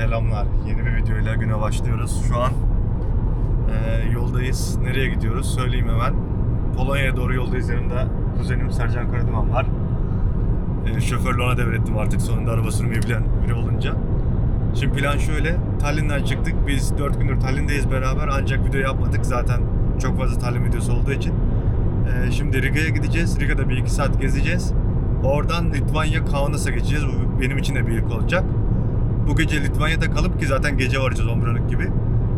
Selamlar. Yeni bir videoyla güne başlıyoruz. Şu an e, yoldayız. Nereye gidiyoruz? Söyleyeyim hemen. Polonya'ya doğru yoldayız. Yanımda kuzenim Sercan Karaduman var. E, şoförlüğü ona devrettim artık sonunda araba sürmeyi bilen biri olunca. Şimdi plan şöyle. Tallinn'den çıktık. Biz 4 gündür Tallinn'deyiz beraber. Ancak video yapmadık. Zaten çok fazla Tallinn videosu olduğu için. E, şimdi Riga'ya gideceğiz. Riga'da bir iki saat gezeceğiz. Oradan Litvanya Kaunas'a geçeceğiz. Bu benim için de bir ilk olacak. Bu gece Litvanya'da kalıp ki zaten gece varacağız 11 gibi.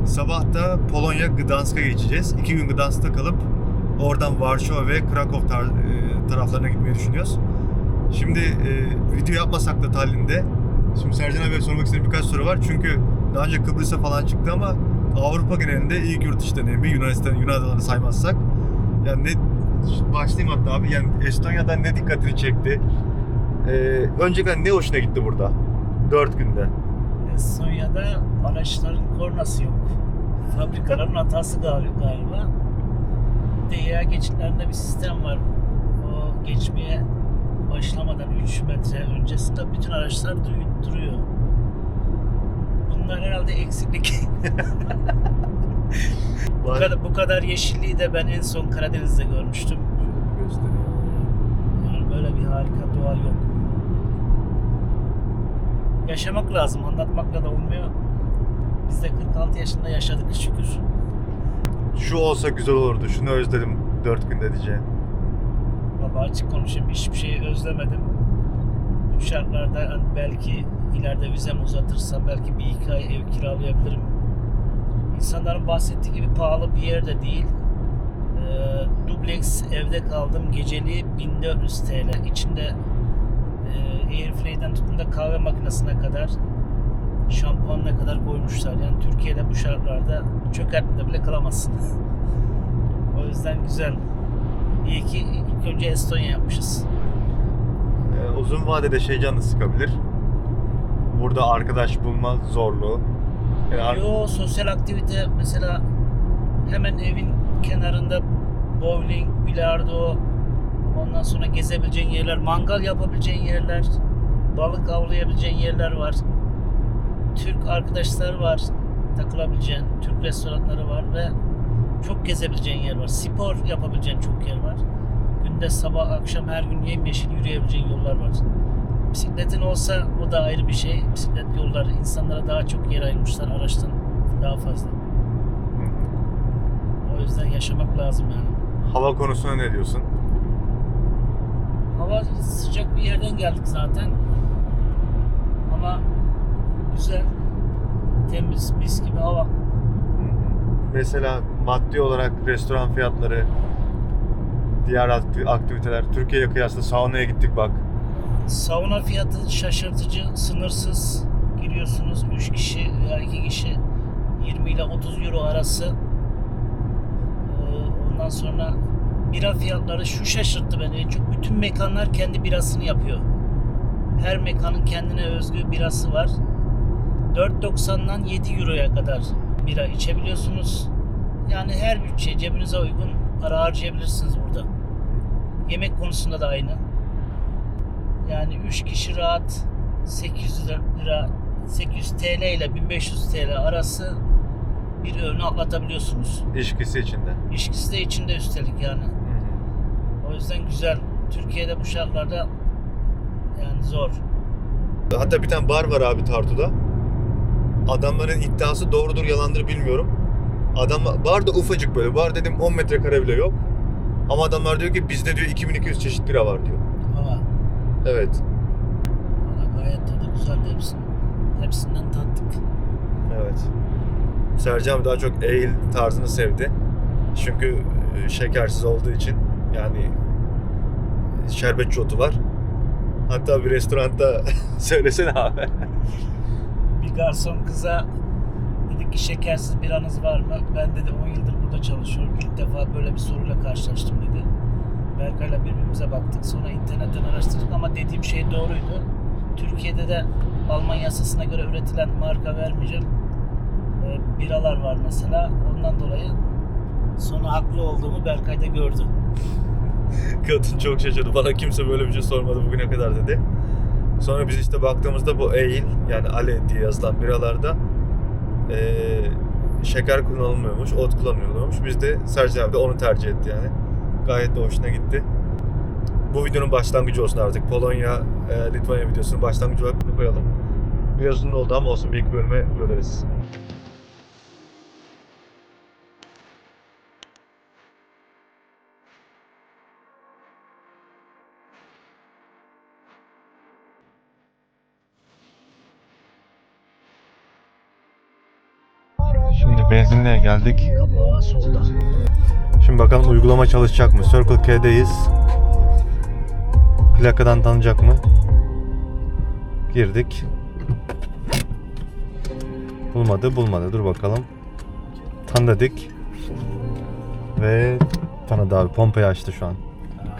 Sabah da Polonya Gdansk'a geçeceğiz. İki gün Gdansk'ta kalıp oradan Varşova ve Krakow tar- e, taraflarına gitmeyi düşünüyoruz. Şimdi e, video yapmasak da Tallinn'de. Şimdi Sercan abiye sormak istediğim birkaç soru var. Çünkü daha önce Kıbrıs'a falan çıktı ama Avrupa genelinde ilk yurt dışı deneyimi Yunanistan, Yunan adalarını saymazsak. Yani ne başlayayım hatta abi. Yani Estonya'dan ne dikkatini çekti? Ee, öncelikle ne hoşuna gitti burada? 4 günde. Sonya'da araçların kornası yok. Fabrikaların hatası gal- galiba. Bir de yaya geçitlerinde bir sistem var. O geçmeye başlamadan 3 metre öncesinde bütün araçlar duruyor. Bunlar herhalde eksiklik. bu, kadar, bu kadar yeşilliği de ben en son Karadeniz'de görmüştüm. Yani böyle bir harika doğa yok. Yaşamak lazım, anlatmakla da olmuyor. Biz de 46 yaşında yaşadık şükür. Şu olsa güzel olurdu. Şunu özledim 4 günde diyeceğim. Vallahi açık konuşayım, hiçbir şeyi özlemedim. Bu şartlarda belki ileride vizem uzatırsam belki bir iki ay ev kiralayabilirim. İnsanların bahsettiği gibi pahalı bir yer de değil. Ee, dubleks evde kaldım. Geceliği 1400 TL. İçinde Airfry'den tutun da kahve makinesine kadar şampuanına kadar koymuşlar. Yani Türkiye'de bu şartlarda çökertmede bile kalamazsın. o yüzden güzel. İyi ki ilk önce Estonya yapmışız. Ee, uzun vadede şey canını sıkabilir. Burada arkadaş bulma zorluğu. Yani Yo sosyal aktivite mesela hemen evin kenarında bowling, bilardo, ondan sonra gezebileceğin yerler, mangal yapabileceğin yerler, balık avlayabileceğin yerler var. Türk arkadaşlar var takılabileceğin, Türk restoranları var ve çok gezebileceğin yer var. Spor yapabileceğin çok yer var. Günde sabah akşam her gün yemyeşil yürüyebileceğin yollar var. Bisikletin olsa o da ayrı bir şey. Bisiklet yolları insanlara daha çok yer ayırmışlar araçtan daha fazla. O yüzden yaşamak lazım yani. hava konusuna ne diyorsun? Hava sıcak bir yerden geldik zaten. Ama güzel, temiz, mis gibi hava. Mesela maddi olarak restoran fiyatları, diğer akti- aktiviteler, Türkiye'ye kıyasla saunaya gittik bak. Sauna fiyatı şaşırtıcı, sınırsız. Giriyorsunuz 3 kişi veya 2 kişi 20 ile 30 euro arası. Ee, Ondan sonra bira fiyatları şu şaşırttı beni en çok. Bütün mekanlar kendi birasını yapıyor. Her mekanın kendine özgü birası var. 4.90'dan 7 euroya kadar bira içebiliyorsunuz. Yani her bütçe cebinize uygun para harcayabilirsiniz burada. Yemek konusunda da aynı. Yani 3 kişi rahat 800 lira 800 TL ile 1500 TL arası bir öğünü atlatabiliyorsunuz. İçkisi içinde. İçkisi de içinde üstelik yani. Yüzden güzel. Türkiye'de bu şartlarda yani zor. Hatta bir tane bar var abi Tartu'da. Adamların iddiası doğrudur yalandır bilmiyorum. Adam bar da ufacık böyle. Bar dedim 10 metrekare bile yok. Ama adamlar diyor ki bizde diyor 2200 çeşit bira var diyor. Ama Evet. valla gayet tadı güzeldi hepsinin. Hepsinden tattık. Evet. Sercan daha çok ale tarzını sevdi. Çünkü e, şekersiz olduğu için yani şerbetçi otu var. Hatta bir restoranda söylesene abi. Bir garson kıza dedik ki şekersiz biranız var mı? Ben dedi 10 yıldır burada çalışıyorum. İlk defa böyle bir soruyla karşılaştım dedi. Berkay'la birbirimize baktık. Sonra internetten araştırdık ama dediğim şey doğruydu. Türkiye'de de Alman yasasına göre üretilen marka vermeyeceğim. e, biralar var mesela. Ondan dolayı sonra haklı olduğumu Berkay da gördü. Kadın çok şaşırdı. Bana kimse böyle bir şey sormadı bugüne kadar dedi. Sonra biz işte baktığımızda bu ale yani ale diye yazılan biralarda eee, şeker kullanılmıyormuş, ot kullanılıyormuş. Biz de Sercan abi de onu tercih etti yani. Gayet de hoşuna gitti. Bu videonun başlangıcı olsun artık. Polonya, e, Litvanya videosunun başlangıcı olarak bunu koyalım. Biraz uzun oldu ama olsun bir iki bölüme böleriz. Geldik. Şimdi bakalım uygulama çalışacak mı? Circle K'deyiz. Plakadan tanıyacak mı? Girdik. Bulmadı, bulmadı. Dur bakalım. Tan dedik. Ve tanıdı abi. Pompayı açtı şu an.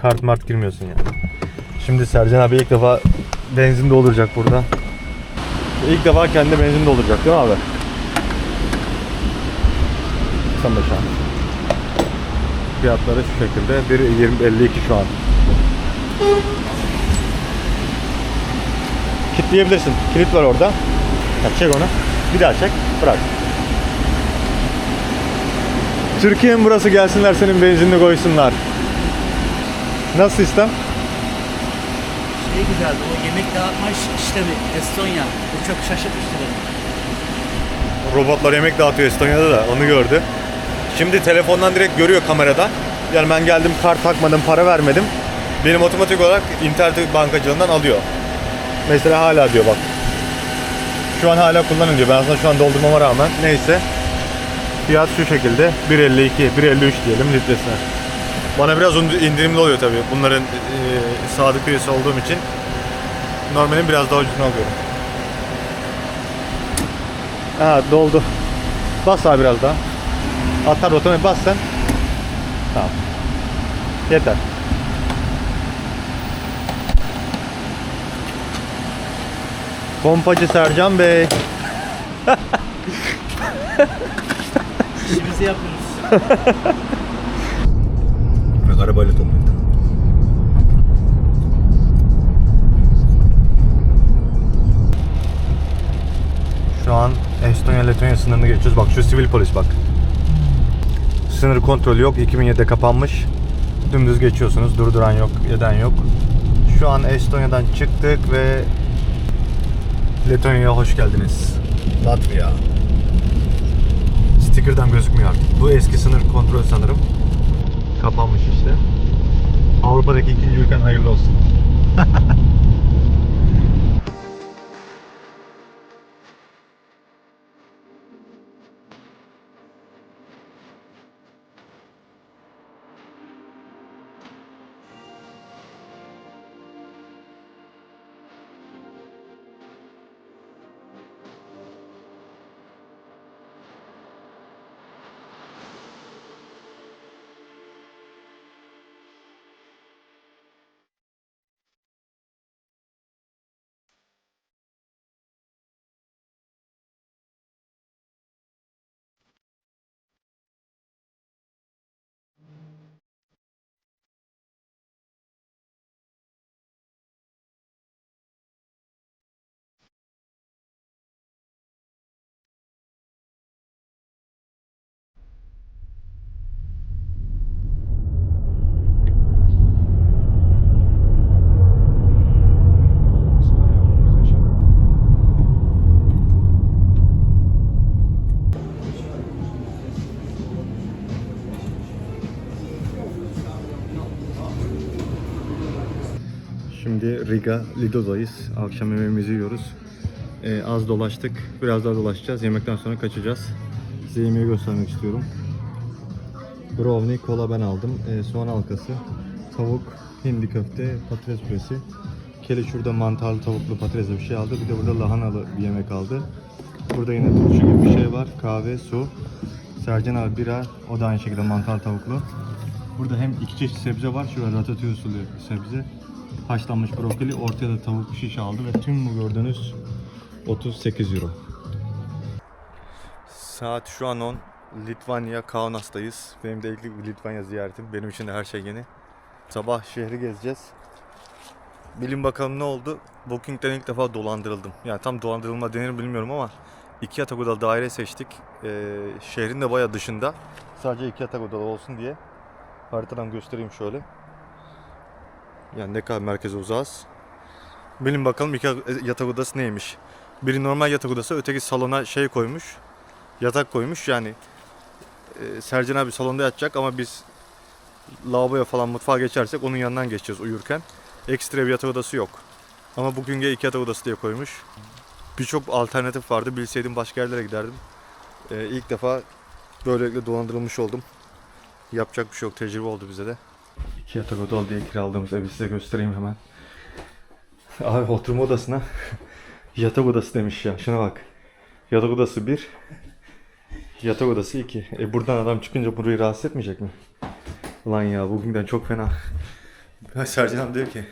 Kart mart girmiyorsun yani. Şimdi Sercan abi ilk defa benzin dolduracak burada. İlk defa kendi benzin dolduracak değil mi abi? Sen de şu an. Fiyatları şu şekilde. 1.20 52 şu an. Kilitleyebilirsin. Kilit var orada. Ya çek onu. Bir daha çek. Bırak. Türkiye'nin burası gelsinler senin benzinini koysunlar. Nasıl sistem? Şey güzeldi o yemek dağıtma iş- işlemi Estonya. Bu çok şaşırtmıştı beni. Robotlar yemek dağıtıyor Estonya'da da onu gördü. Şimdi telefondan direkt görüyor kameradan. Yani ben geldim kart takmadım, para vermedim. Benim otomatik olarak internet bankacılığından alıyor. Mesela hala diyor bak. Şu an hala kullanın diyor. Ben aslında şu an doldurmama rağmen. Neyse. Fiyat şu şekilde. 1.52, 1.53 diyelim litresine. Bana biraz indirimli oluyor tabii. Bunların e, sadık üyesi olduğum için. Normalin biraz daha ucuzunu alıyorum. Ha doldu. Bas abi biraz daha. Atar otomatik bas sen. Tamam. Yeter. Pompacı Sercan Bey. İşimizi yapıyoruz. Bırak arabayla toplayın. Şu an Estonya Letonya sınırını geçiyoruz. Bak şu sivil polis bak. Sınır kontrolü yok. 2007'de kapanmış. Dümdüz geçiyorsunuz. Durduran yok, eden yok. Şu an Estonya'dan çıktık ve Letonya'ya hoş geldiniz. Latvia. Sticker'dan gözükmüyor artık. Bu eski sınır kontrol sanırım. Kapanmış işte. Avrupa'daki ikinci ülken hayırlı olsun. Şimdi Riga Lido'dayız. Akşam yemeğimizi yiyoruz. Ee, az dolaştık. Biraz daha dolaşacağız. Yemekten sonra kaçacağız. Size yemeği göstermek istiyorum. Brownie, kola ben aldım. Ee, soğan halkası, tavuk, hindi köfte, patates püresi. Keli şurada mantarlı tavuklu patatesli bir şey aldı. Bir de burada lahanalı bir yemek aldı. Burada yine turşu gibi bir şey var. Kahve, su. Sercan abi bira. O da aynı şekilde mantar tavuklu. Burada hem iki çeşit sebze var. Şurada ratatouille usulü sebze. Haşlanmış brokoli. Ortaya da tavuk şiş aldı ve tüm bu gördüğünüz 38 euro. Saat şu an 10. Litvanya, Kaunas'tayız. Benim de ilk Litvanya ziyaretim. Benim için de her şey yeni. Sabah şehri gezeceğiz. Bilin bakalım ne oldu? Booking'den ilk defa dolandırıldım. Yani tam dolandırılma denir mi bilmiyorum ama iki yatak odalı daire seçtik. Ee, şehrin de baya dışında. Sadece iki yatak odalı olsun diye. Haritadan göstereyim şöyle. Yani ne kadar merkeze uzağız. Bilin bakalım iki yatak odası neymiş. Biri normal yatak odası, öteki salona şey koymuş. Yatak koymuş yani. E, Sercan abi salonda yatacak ama biz lavaboya falan mutfağa geçersek onun yanından geçeceğiz uyurken. Ekstra bir yatak odası yok. Ama bugün iki yatak odası diye koymuş. Birçok alternatif vardı. Bilseydim başka yerlere giderdim. E, ilk defa böylelikle dolandırılmış oldum. Yapacak bir şey yok. Tecrübe oldu bize de. İki yatak odalı diye kiraladığımız evi size göstereyim hemen. Abi oturma odasına yatak odası demiş ya. Şuna bak. Yatak odası 1. Yatak odası 2. E buradan adam çıkınca burayı rahatsız etmeyecek mi? Lan ya bugünden çok fena. Sercan abi diyor ki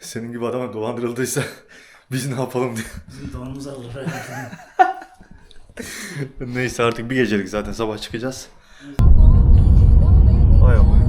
senin gibi adama dolandırıldıysa biz ne yapalım diyor. Bizim donumuzu alır. Neyse artık bir gecelik zaten sabah çıkacağız. Vay aman.